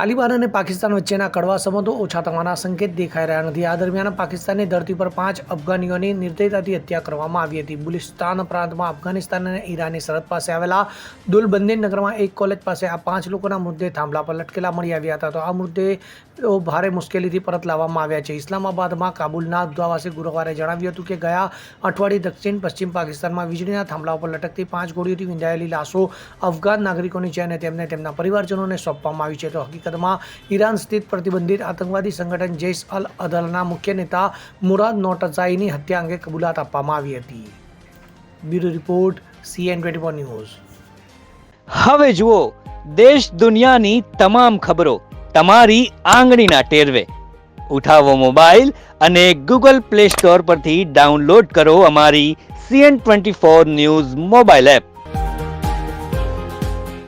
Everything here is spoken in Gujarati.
તાલિબાન અને પાકિસ્તાન વચ્ચેના કડવા સંબંધો ઓછા થવાના સંકેત દેખાઈ રહ્યા નથી. આ દરમિયાન પાકિસ્તાનની ધરતી પર પાંચ અફઘાનીઓની નિર્દયતાથી હત્યા કરવામાં આવી હતી. બુલિસ્તાન પ્રાંતમાં અફઘાનિસ્તાન અને ઈરાનની સરહદ પાસે આવેલા દુલબંદીન નગરમાં એક કોલેજ પાસે આ પાંચ લોકોના મૃતદેહ થાંભલા પર લટકેલા મળી આવ્યા હતા. તો આ મૃતદેહો ભારે મુશ્કેલીથી પરત લાવવામાં આવ્યા છે. ઇસ્લામાબાદમાં કાબુલના દૂતાવાસે ગુરુવારે જણાવ્યું હતું કે ગયા અઠવાડિયે દક્ષિણ પશ્ચિમ પાકિસ્તાનમાં વીજળીના થાંભલા પર લટકતી પાંચ ગોળીઓથી વિંધાયેલી લાશો અફઘાન નાગરિકોની છે અને તેમને તેમના પરિવારજનોને સોંપવામાં આવી છે. તો હકીકતમાં ઈરાન સ્થિત પ્રતિબંધિત આતંકવાદી સંગઠન જૈશ અલ અદલના મુખ્ય નેતા મુરાદ નોટઝાઈની હત્યા અંગે કબૂલાત આપવામાં આવી હતી. Bureau report, CN twenty news. હવે જુઓ, દેશ દુનિયાની તમામ ખબરો તમારી આંગળીના ટેરવે. ઉઠાવો મોબાઈલ અને ગૂગલ પ્લે સ્ટોર પરથી ડાઉનલોડ કરો અમારી CN twenty four news mobile app.